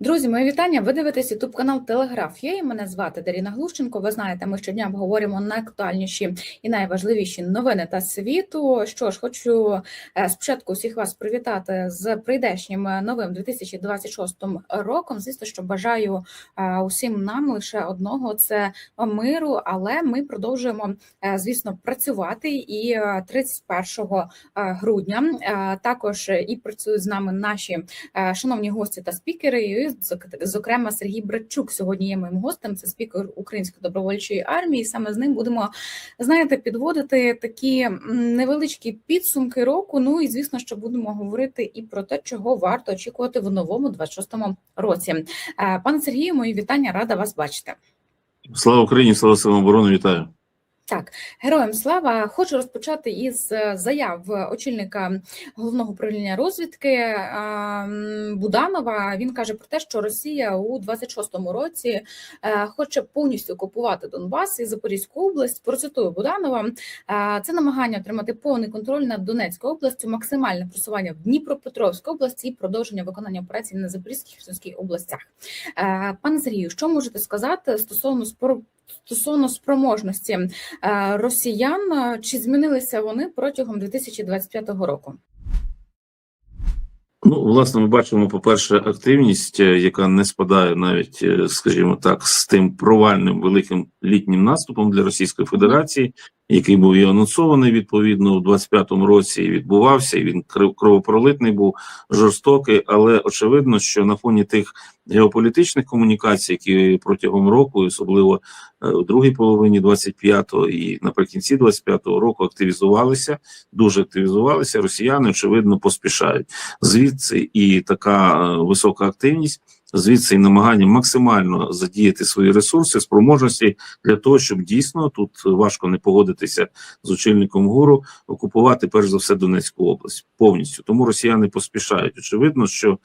Друзі, мої вітання. Ви дивитесь ютуб канал Телеграф. Я і мене звати Даріна Глущенко. Ви знаєте, ми щодня обговорюємо найактуальніші і найважливіші новини та світу. Що ж, хочу е, спочатку всіх вас привітати з прийдешнім е, новим 2026 роком. Звісно, що бажаю е, усім нам лише одного це миру, але ми продовжуємо, звісно, працювати і е, 31 грудня також і працюють з нами наші шановні гості та спікери. І, зокрема, Сергій Братчук сьогодні є моїм гостем. Це спікер Української добровольчої армії. Саме з ним будемо знаєте, підводити такі невеличкі підсумки року. Ну і звісно, що будемо говорити і про те, чого варто очікувати в новому 26-му році. Е, Пане Сергію, мої вітання, рада вас бачити. Слава Україні, слава силам оборони, вітаю. Так, героям слава. Хочу розпочати із е, заяв очільника головного управління розвідки Буданова. Він каже про те, що Росія у 26-му році е, хоче повністю окупувати Донбас і Запорізьку область. Процитую Буданова. Е, Це намагання отримати повний контроль над Донецькою областю, максимальне просування в Дніпропетровській області і продовження виконання операцій на Запорізькій Херсонській областях. Пане Сергію, що можете сказати стосовно спор стосовно спроможності е, росіян? Е, Чи змінилися вони протягом 2025 року? Ну, власне, ми бачимо, по-перше, активність, е, яка не спадає навіть, скажімо так, з тим провальним великим літнім наступом для Російської Федерації, який був і анонсований відповідно у 25-му році і відбувався. І він кровопролитний був жорстокий, але очевидно, що на фоні тих геополітичних комунікацій, які протягом року, особливо е, у другій половині 25-го і наприкінці 25-го року активізувалися, дуже активізувалися. Росіяни очевидно поспішають. Звідси і така е, висока активність, звідси і намагання максимально задіяти свої ресурси, спроможності для того, щоб дійсно тут важко не погодитися з очільником гуру, окупувати перш за все Донецьку область повністю. Тому росіяни поспішають. Очевидно, що е,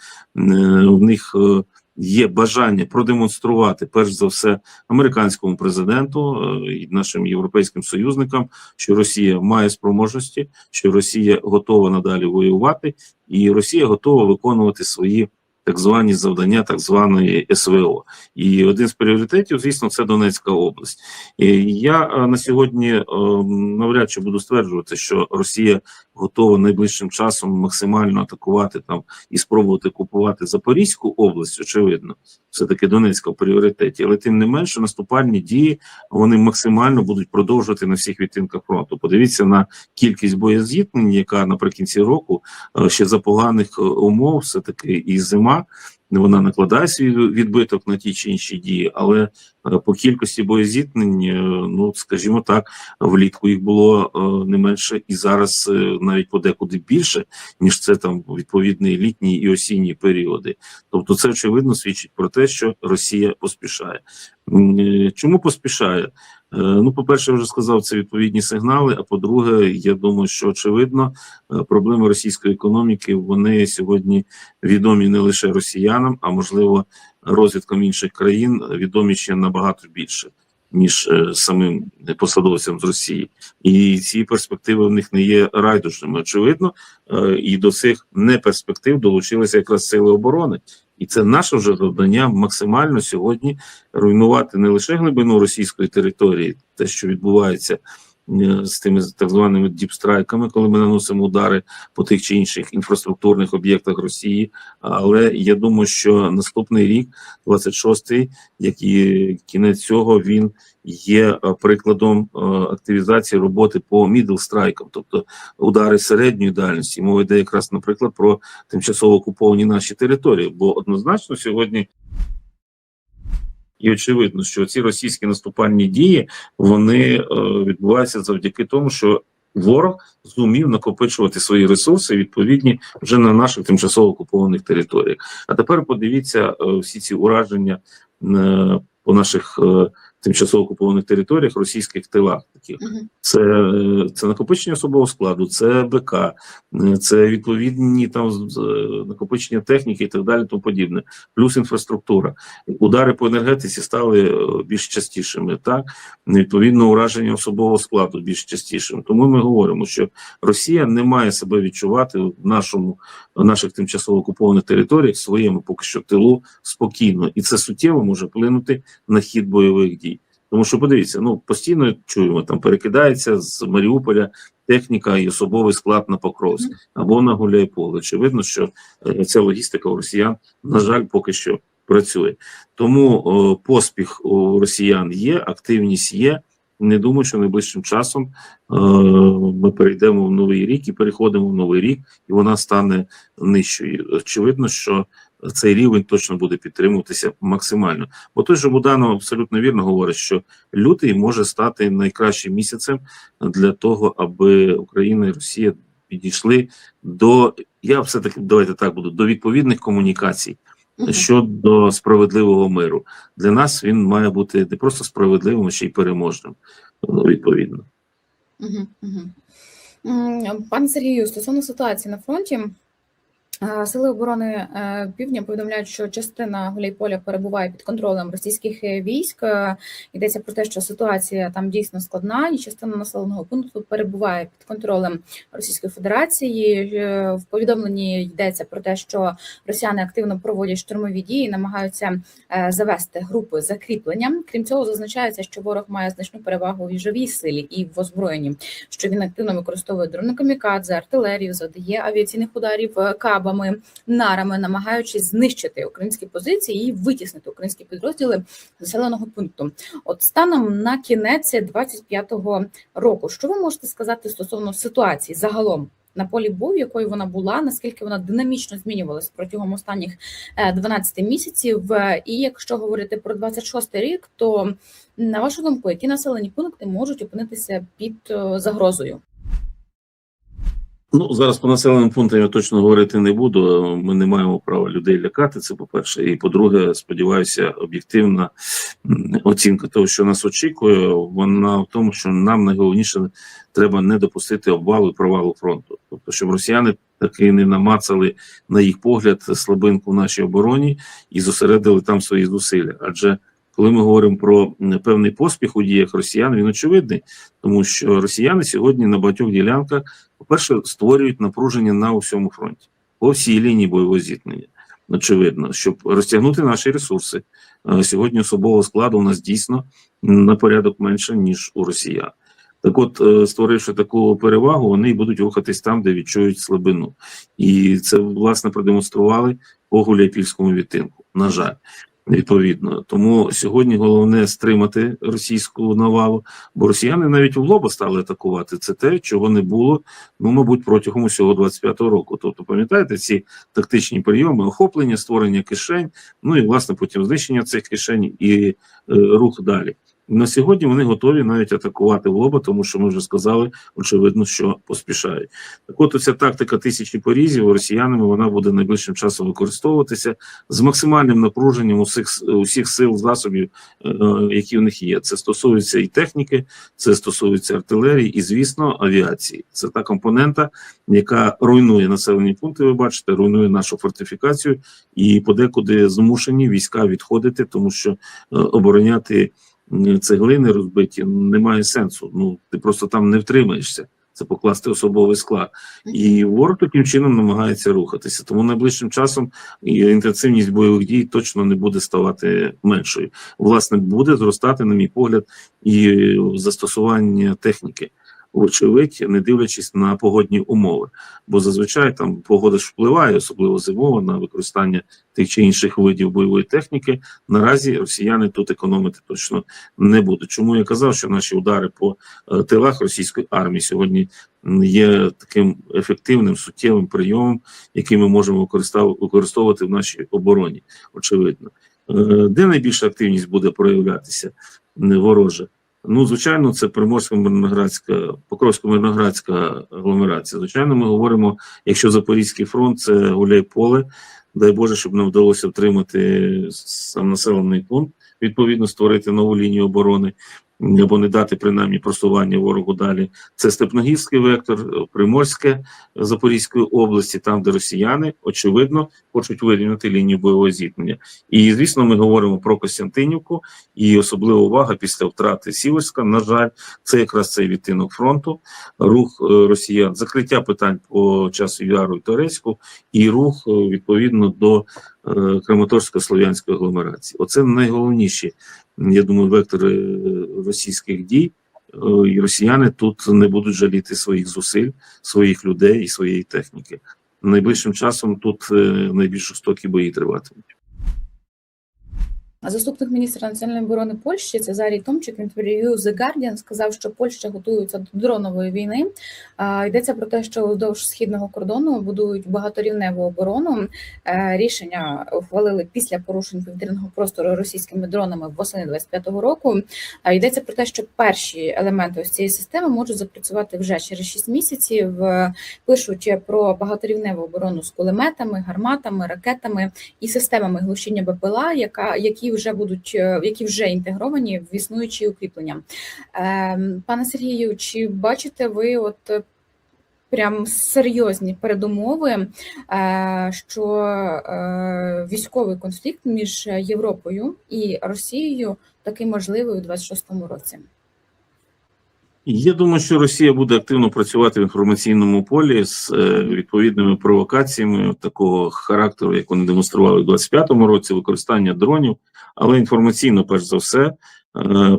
в них. е, Є бажання продемонструвати перш за все американському президенту е, і нашим європейським союзникам, що Росія має спроможності, що Росія готова надалі воювати, і Росія готова виконувати свої так звані завдання, так званої СВО. І один з пріоритетів, звісно, це Донецька область. І я е, на сьогодні е, навряд чи буду стверджувати, що Росія готова найближчим часом максимально атакувати там і спробувати купувати Запорізьку область. Очевидно, все таки Донецька в пріоритеті, але тим не менше наступальні дії вони максимально будуть продовжувати на всіх відтинках фронту. Подивіться на кількість боєзіткнень, яка наприкінці року е, ще за поганих е, умов, все таки і зима. Вона накладає свій відбиток на ті чи інші дії, але по кількості боєзіткнень, е, ну скажімо так, влітку їх було е, не менше, і зараз е, навіть подекуди більше, ніж це там відповідні літні і осінні періоди. Тобто, це очевидно свідчить про те, що Росія поспішає. Е, Чому поспішає? Е, Ну, по-перше, я вже сказав, це відповідні сигнали. А по-друге, я думаю, що очевидно, е, проблеми російської економіки вони сьогодні відомі не лише росіянам, а можливо, розвідкам інших країн відомі ще набагато більше. Ніж е, самим посадовцям з Росії, і ці перспективи в них не є райдужними. Очевидно, е, і до цих неперспектив долучилися якраз сили оборони, і це наше вже завдання максимально сьогодні руйнувати не лише глибину російської території, те, що відбувається з тими так званими діпстрайками, коли ми наносимо удари по тих чи інших інфраструктурних об'єктах Росії. Але я думаю, що наступний рік, 26-й, як і кінець цього, він є е, прикладом е, активізації роботи по мідл-страйкам, тобто удари середньої дальності. Мова йде якраз, наприклад, про тимчасово окуповані наші території, бо однозначно сьогодні. І очевидно, що ці російські наступальні дії вони е, відбуваються завдяки тому, що ворог зумів накопичувати свої ресурси відповідні вже на наших тимчасово окупованих територіях. А тепер подивіться е, всі ці ураження е, по наших тимчасово окупованих територіях, російських тилах таких. Це, це накопичення особового складу, це БК, це відповідні там накопичення техніки і так далі, тому подібне, плюс інфраструктура. Удари по енергетиці стали е, більш частішими, так відповідно ураження особового складу більш частішим. Тому ми говоримо, що Росія не має себе відчувати в нашому в наших тимчасово окупованих територіях в своєму поки що тилу спокійно, і це суттєво може вплинути на хід бойових дій. Тому що подивіться, ну постійно чуємо там перекидається з Маріуполя техніка і особовий склад на Покровськ або на Гуляйполе. Очевидно, що е, ця логістика у росіян, на жаль, поки що працює. Тому о, поспіх у росіян є, активність є. Не думаю, що найближчим часом е, ми перейдемо в новий рік і переходимо в новий рік, і вона стане нижчою. Очевидно, що цей рівень точно буде підтримуватися максимально. Бо той же Буданов абсолютно вірно говорить, що лютий може стати найкращим місяцем для того, аби Україна і Росія підійшли до я все таки давайте так буду до відповідних комунікацій щодо справедливого миру. Для нас він має бути не просто справедливим, а ще й переможним. Відповідно. Пане Сергію, стосовно ситуації на фронті, Сили оборони е, Півдня повідомляють, що частина Гуляйполя перебуває під контролем російських е, військ. Е, Йдеться про те, що ситуація там дійсно складна, і частина населеного пункту перебуває під контролем Російської Федерації. Е, В повідомленні йдеться про те, що росіяни активно проводять штурмові дії, намагаються е, завести групи закріплення. Крім цього, зазначається, що ворог має значну перевагу в їжовій силі і в озброєнні що він активно використовує дрони камікадзе, артилерію, задає авіаційних ударів е, кабами, нарами, намагаючись знищити українські позиції і витіснити українські підрозділи населеного пункту. От станом на кінець 25-го року, що ви можете сказати стосовно ситуації загалом? На полі бою, якою вона була, наскільки вона динамічно змінювалася протягом останніх е, 12 місяців. Е, І якщо говорити про 26 рік, то на вашу думку, які населені пункти можуть опинитися під е, загрозою? Ну зараз по населеним пунктам я точно говорити не буду. Ми не маємо права людей лякати. Це по перше, і по-друге, сподіваюся, об'єктивна оцінка того, що нас очікує, вона в тому, що нам найголовніше треба не допустити обвалу і провалу фронту. Тобто, щоб росіяни таки не намацали на їх погляд слабинку в нашій обороні і зосередили там свої зусилля. Адже коли ми говоримо про певний поспіх у діях росіян, він очевидний, тому що росіяни сьогодні на багатьох ділянках по-перше, створюють напруження на усьому фронті, по всій лінії бойового зіткнення. Очевидно, щоб розтягнути наші ресурси. Е, Сьогодні особового складу у нас дійсно на порядок менше, ніж у росіян. Так от, е, створивши таку перевагу, вони будуть рухатись там, де відчують слабину. І це, власне, продемонстрували по Гуляйпільському відтинку. На жаль. Відповідно, тому сьогодні головне стримати російську навалу, бо росіяни навіть в лоба стали атакувати. Це те, чого не було, ну мабуть, протягом усього 25-го року. Тобто, пам'ятаєте, ці тактичні прийоми, охоплення, створення кишень, ну і власне потім знищення цих кишень і е, рух далі. На сьогодні вони готові навіть атакувати в лоба, тому що ми вже сказали, очевидно, що поспішають. Так от ця тактика тисячі порізів росіянами вона буде найближчим часом використовуватися з максимальним напруженням усіх усіх сил засобів, е, які в них є. Це стосується і техніки, це стосується артилерії, і звісно, авіації. Це та компонента, яка руйнує населені пункти. Ви бачите, руйнує нашу фортифікацію, і подекуди змушені війська відходити, тому що е, обороняти цеглини розбиті немає сенсу. Ну ти просто там не втримаєшся. Це покласти особовий склад, і ворог таким чином намагається рухатися. Тому найближчим часом інтенсивність бойових дій точно не буде ставати меншою. Власне, буде зростати, на мій погляд, і застосування техніки. Вочевидь, не дивлячись на погодні умови, бо зазвичай там погода ж впливає, особливо зимова, на використання тих чи інших видів бойової техніки. Наразі росіяни тут економити точно не будуть. Чому я казав, що наші удари по е, тилах російської армії сьогодні є таким ефективним суттєвим прийомом, який ми можемо використовувати в нашій обороні. Очевидно, Е, де найбільша активність буде проявлятися не вороже. Ну, звичайно, це приморсько мирноградська покровсько мирноградська агломерація. Звичайно, ми говоримо, якщо Запорізький фронт це гуляй поле, дай Боже, щоб нам вдалося втримати сам населений пункт. відповідно створити нову лінію оборони або не дати принаймні просування ворогу далі. Це Степногірський вектор, Приморське Запорізької області, там, де росіяни очевидно хочуть вирівняти лінію бойового зіткнення. І звісно, ми говоримо про Костянтинівку, і особлива увага після втрати Сіверська. На жаль, це якраз цей відтинок фронту, рух е, росіян, закриття питань по часу Яру і Торецьку, і рух е, відповідно до е, Краматорсько-слов'янської агломерації. Оце найголовніші, я думаю, вектори е, російських дій. Е, І росіяни тут не будуть жаліти своїх зусиль, своїх людей і своєї техніки. Найближчим часом тут е, найбільш жорстокі бої триватимуть. Заступник міністра національної оборони Польщі Цезарій Томчик в інтерв'ю The Guardian сказав, що Польща готується до дронової війни. Йдеться про те, що вздовж східного кордону будують багаторівневу оборону. Е, Рішення ухвалили після порушень повітряного простору російськими дронами восени 25-го року. А Йдеться про те, що перші елементи ось цієї системи можуть запрацювати вже через 6 місяців. Е, Пишуть про багаторівневу оборону з кулеметами, гарматами, ракетами і системами глушіння БПЛА, яка які вже будуть е, які вже інтегровані в існуючі укріплення. Ем, Пане Сергію, чи бачите ви от е, прям серйозні передумови, е, що військовий конфлікт між Європою і Росією такий можливий у 26-му році? Я думаю, що Росія буде активно працювати в інформаційному полі з е, відповідними провокаціями такого характеру, як вони демонстрували в 25-му році, використання дронів, але інформаційно, перш за все,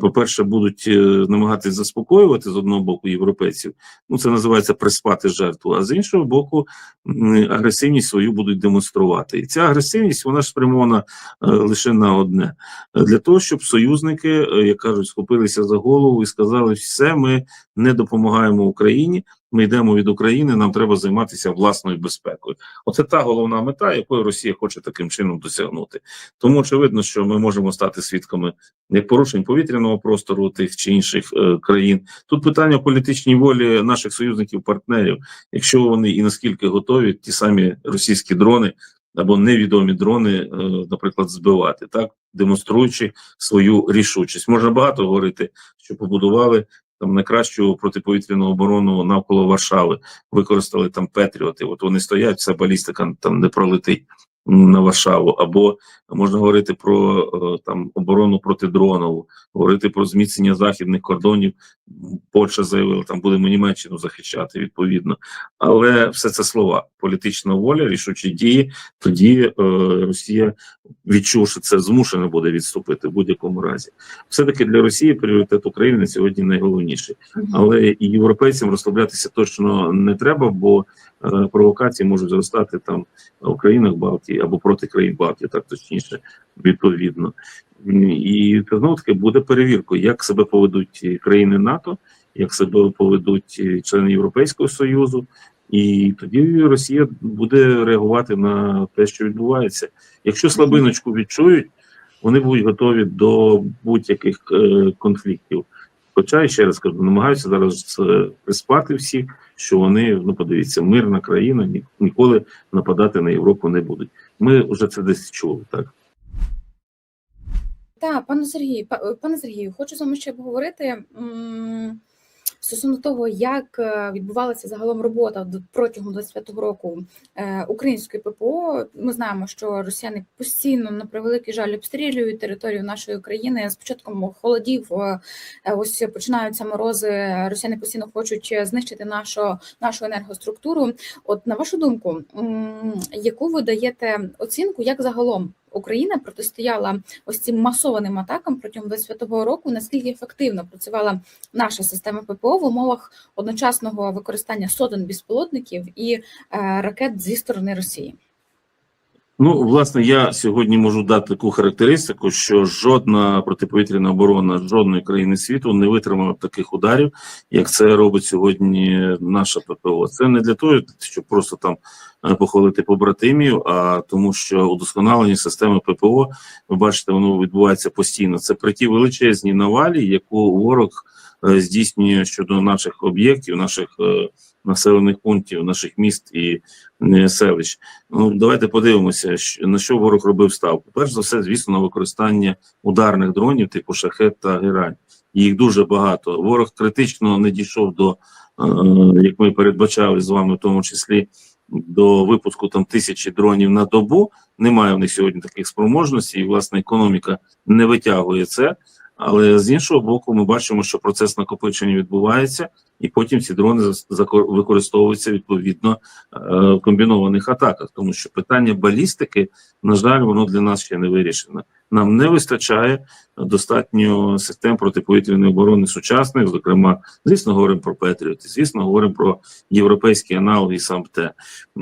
по-перше, будуть намагатися намагатись заспокоювати з одного боку європейців. Ну це називається приспати жертву. А з іншого боку, агресивність свою будуть демонструвати. І ця агресивність вона ж спрямована е, лише на одне для того, щоб союзники, е, як кажуть, схопилися за голову і сказали: все, ми не допомагаємо Україні. Ми йдемо від України, нам треба займатися власною безпекою. Оце та головна мета, якої Росія хоче таким чином досягнути. Тому очевидно, що ми можемо стати свідками як порушень повітряного простору тих чи інших е, країн. Тут питання політичній волі наших союзників-партнерів, якщо вони і наскільки готові, ті самі російські дрони або невідомі дрони, е, наприклад, збивати, так демонструючи свою рішучість. Можна багато говорити, що побудували там найкращу протиповітряну оборону навколо Варшави, використали там Петріоти. От вони стоять, вся балістика там не пролетить на Варшаву. Або можна говорити про е, там оборону протидронову, говорити про зміцнення західних кордонів. Польща заявила, там будемо Німеччину захищати відповідно. Але все це слова, політична воля, рішучі дії. Тоді е, Росія, відчувши це, змушена буде відступити в будь-якому разі. Все таки для Росії пріоритет України на сьогодні найголовніший. Але і європейцям розслаблятися точно не треба, бо провокації можуть зростати там в країнах Балтії або проти країн Балтії, так точніше, відповідно. І це знову таки буде перевіркою, як себе поведуть країни НАТО, як себе поведуть члени Європейського Союзу. І тоді Росія буде реагувати на те, що відбувається. Якщо слабиночку відчують, вони будуть готові до будь-яких е, конфліктів. Хоча, ще раз кажу, намагаюся зараз е, приспати всіх, що вони, ну подивіться, мирна країна, ні, ніколи нападати на Європу не будуть. Ми вже це десь чули, так. Так, пане Сергію, па- пане Сергію, хочу з вами ще поговорити стосовно того, як е, відбувалася загалом робота протягом 25-го року е, української ППО. Ми знаємо, що росіяни постійно на превеликий жаль обстрілюють територію нашої країни. З початком холодів е, ось починаються морози. Росіяни постійно хочуть знищити нашу, нашу енергоструктуру. От на вашу думку, яку ви даєте оцінку, як загалом Україна протистояла ось цим масованим атакам протягом 25-го року, наскільки ефективно працювала наша система ППО в умовах одночасного використання сотень безпілотників і е, ракет зі сторони Росії? Ну, власне, я сьогодні можу дати таку характеристику, що жодна протиповітряна оборона жодної країни світу не витримала таких ударів, як це робить сьогодні наша ППО. Це не для того, щоб просто там е, похвалити побратимів, а тому, що удосконалення системи ППО, ви бачите, воно відбувається постійно. Це при тій величезній навалі, яку ворог е, здійснює щодо наших об'єктів, наших е, населених пунктів, наших міст і е, селищ. Ну давайте подивимося, на що ворог робив ставку. Перш за все, звісно, на використання ударних дронів, типу шахет та герань. Їх дуже багато. Ворог критично не дійшов до, е, як ми передбачали з вами, в тому числі до випуску там тисячі дронів на добу. Немає в них сьогодні таких спроможностей, і власне економіка не витягує це. Але з іншого боку, ми бачимо, що процес накопичення відбувається, і потім ці дрони використовуються відповідно е, в комбінованих атаках. Тому що питання балістики, на жаль, воно для нас ще не вирішено. Нам не вистачає достатньо систем протиповітряної оборони сучасних. Зокрема, звісно, говоримо про Петріоти, звісно, говоримо про європейські аналоги САМТЕ.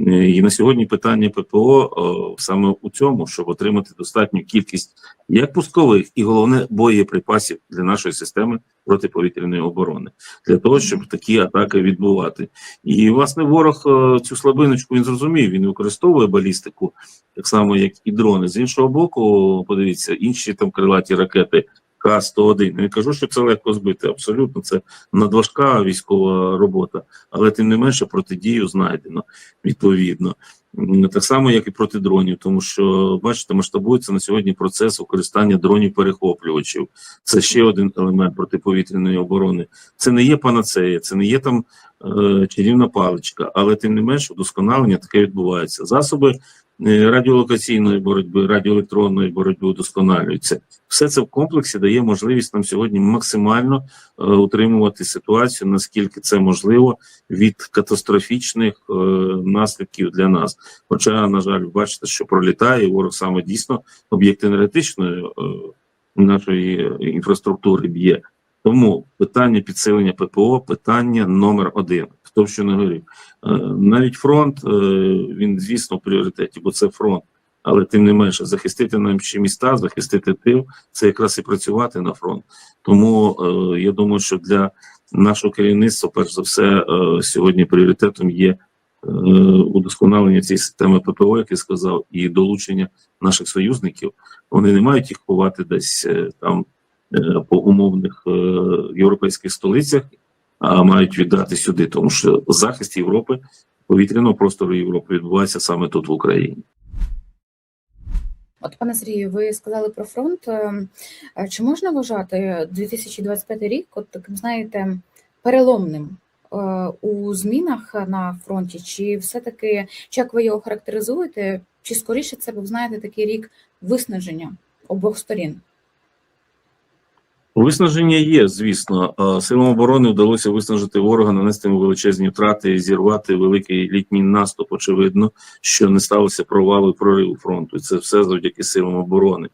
І на сьогодні питання ППО саме у цьому, щоб отримати достатню кількість як пускових, і головне боєприпасів для нашої системи протиповітряної оборони, для того, щоб такі атаки відбувати. І власне ворог е, цю слабиночку він зрозумів. Він використовує балістику так само, як і дрони. З іншого боку, подивіться, інші там крилаті ракети. К-101. Не кажу, що це легко збити. Абсолютно, це надважка військова робота, але тим не менше протидію знайдено відповідно. Так само, як і проти дронів, тому що бачите, масштабується на сьогодні процес використання дронів перехоплювачів. Це ще один елемент протиповітряної оборони. Це не є панацея, це не є там е, чарівна паличка, але тим не менш удосконалення таке відбувається. Засоби радіолокаційної боротьби, радіоелектронної боротьби удосконалюються. Все це в комплексі дає можливість нам сьогодні максимально е, утримувати ситуацію, наскільки це можливо, від катастрофічних е, наслідків для нас. Хоча, на жаль, бачите, що пролітає ворог саме дійсно об'єкт енергетичної е, нашої е, інфраструктури б'є. Тому питання підсилення ППО питання номер один. Хто що не говорив. Е, Навіть фронт е, він, звісно, в пріоритеті, бо це фронт. Але тим не менше, захистити нам ще міста, захистити тил, це якраз і працювати на фронт. Тому е, я думаю, що для нашого керівництва, перш за все, сьогодні пріоритетом є удосконалення цієї системи ППО, як я сказав, і долучення наших союзників. Вони не мають їх ховати десь там по умовних європейських столицях, мають віддати сюди, тому що захист Європи, повітряного простору Європи відбувається саме тут в Україні. От, пане Сергію, ви сказали про фронт. Е, е, Чи можна вважати 2025 рік, от таким, знаєте, переломним е, у змінах на фронті? Чи все-таки, чи як ви його характеризуєте, чи скоріше це був, знаєте, такий рік виснаження обох сторін? Виснаження є, звісно. Силам оборони вдалося виснажити ворога, нанести йому величезні втрати і зірвати великий літній наступ. Очевидно, що не сталося провалу і прориву фронту. Це все завдяки силам оборони.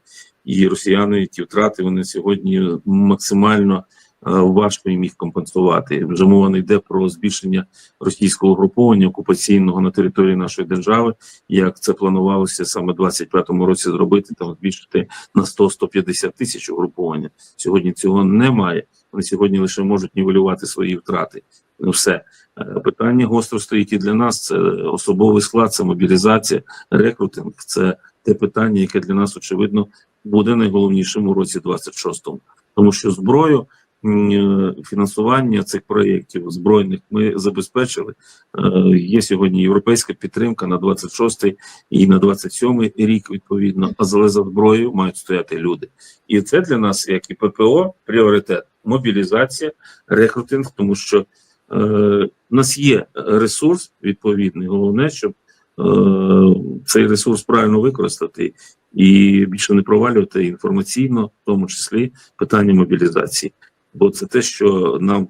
І росіяни ті втрати вони сьогодні максимально важко їм їх компенсувати. Вже мова не йде про збільшення російського угруповання окупаційного на території нашої держави, як це планувалося саме в 25-му році зробити, там збільшити на 100-150 тисяч угруповання. Сьогодні цього немає. Вони сьогодні лише можуть нівелювати свої втрати. Ну, все Е, питання гостро стоїть і для нас. Це особовий склад, це мобілізація, рекрутинг. Це те питання, яке для нас очевидно буде найголовнішим у році 26-му. тому що зброю. Е, Фінансування цих проєктів збройних ми забезпечили. Е, Є сьогодні європейська підтримка на 26-й і на 27-й рік відповідно. А за зброєю мають стояти люди. І це для нас, як і ППО, пріоритет мобілізація, рекрутинг, тому що е, у нас є ресурс відповідний. Головне, щоб е, цей ресурс правильно використати і більше не провалювати інформаційно, в тому числі питання мобілізації. Бо це те, що нам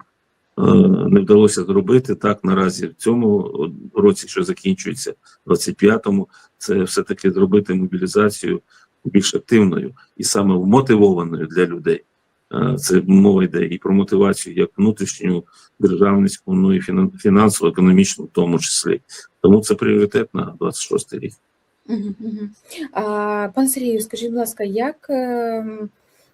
е, не вдалося зробити так наразі в цьому році, що закінчується, 25-му, це все-таки зробити мобілізацію більш активною і саме вмотивованою для людей. Е, Це мова йде і про мотивацію як внутрішню державницьку, ну і фінан- фінансово, економічну, в тому числі. Тому це пріоритет на 26 рік. Угу, угу. А, пане Сергію, скажіть, будь ласка, як, ем,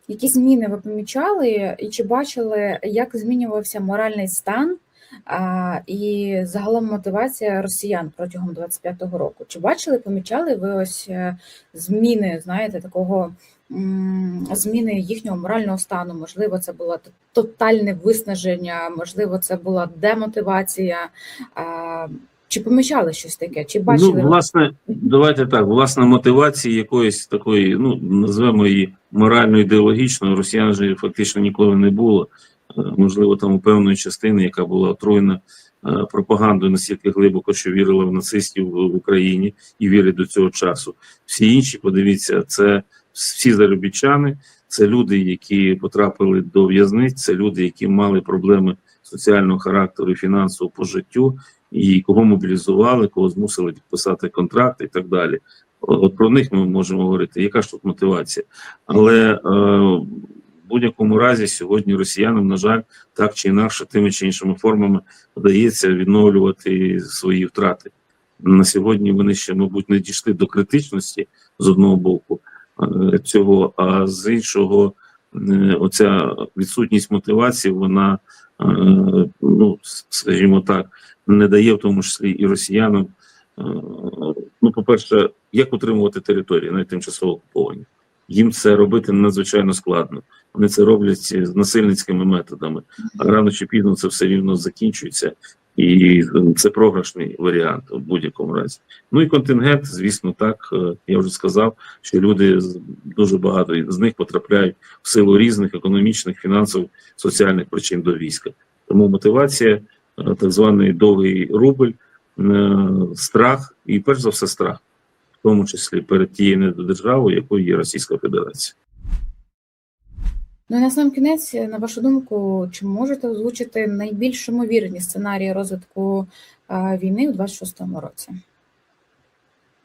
які зміни ви помічали і чи бачили, як змінювався моральний стан а, і загалом мотивація росіян протягом 25-го року? Чи бачили, помічали ви ось е, зміни, знаєте, такого зміни їхнього морального стану. Можливо, це було тотальне виснаження, можливо, це була демотивація. Е, Чи помічали щось таке? Чи бачили Ну, власне, давайте так. Власне, мотивації якоїсь такої, ну назвемо її морально-ідеологічною, росіян же фактично ніколи не було. Е, Можливо, там у певної частини, яка була отруєна е, пропагандою настільки глибоко, що вірила в нацистів в Україні і вірить до цього часу. Всі інші, подивіться, це всі заробітчани, це люди, які потрапили до в'язниць, це люди, які мали проблеми соціального характеру і фінансового по життю і кого мобілізували, кого змусили підписати контракти і так далі. От про них ми можемо говорити. Яка ж тут мотивація? Але е, в будь-якому разі сьогодні росіянам, на жаль, так чи інакше, тими чи іншими формами вдається відновлювати свої втрати. На сьогодні вони ще, мабуть, не дійшли до критичності з одного боку е, цього, а з іншого, е, оця відсутність мотивації, вона, е, ну скажімо так, не дає в тому числі і росіянам. е, Ну, по-перше, як утримувати території, навіть тимчасово окуповані. Їм це робити надзвичайно складно. Вони це роблять з насильницькими методами, а рано чи пізно це все рівно закінчується, і е, це програшний варіант в будь-якому разі. Ну і контингент, звісно, так е, я вже сказав, що люди дуже багато з них потрапляють в силу різних економічних, фінансових, соціальних причин до війська. Тому мотивація, так званий довгий рубль, е, страх і перш за все страх, в тому числі перед тією недодержавою, якою є Російська Федерація. Ну і на сам кінець, на вашу думку, чи можете озвучити найбільш ймовірні сценарії розвитку е, війни у 26-му році?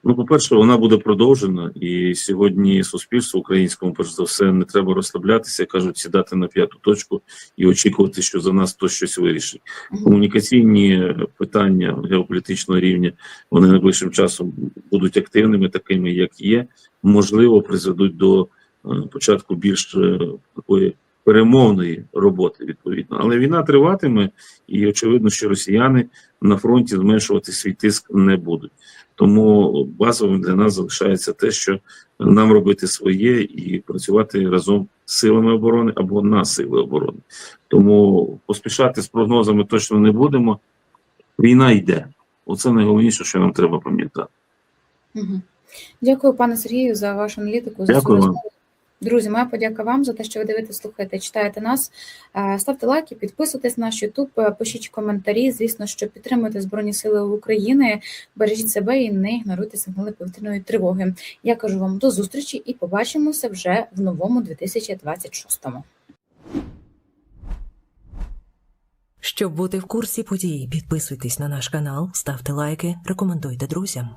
Ну, по-перше, вона буде продовжена, і сьогодні суспільству українському, перш за все, не треба розслаблятися, кажуть, сідати на п'яту точку і очікувати, що за нас хтось щось вирішить. Комунікаційні питання геополітичного рівня вони найближчим часом будуть активними, такими як є. Можливо, призведуть до е, початку більш е, такої перемовної роботи відповідно. Але війна триватиме, і очевидно, що росіяни на фронті зменшувати свій тиск не будуть. Тому базовим для нас залишається те, що нам робити своє і працювати разом з силами оборони або на сили оборони. Тому поспішати з прогнозами точно не будемо. Війна йде. Оце найголовніше, що нам треба пам'ятати. Дякую, пане Сергію, за вашу аналітику. За Дякую вам. Друзі, моя подяка вам за те, що ви дивитесь, слухаєте, читаєте нас. Е, Ставте лайки, підписуйтесь на наш YouTube, е, пишіть коментарі. Звісно, що підтримуйте Збройні Сили України, бережіть себе і не ігноруйте сигнали повітряної тривоги. Я кажу вам до зустрічі і побачимося вже в новому 2026-му. Щоб бути в курсі подій, підписуйтесь на наш канал, ставте лайки, рекомендуйте друзям.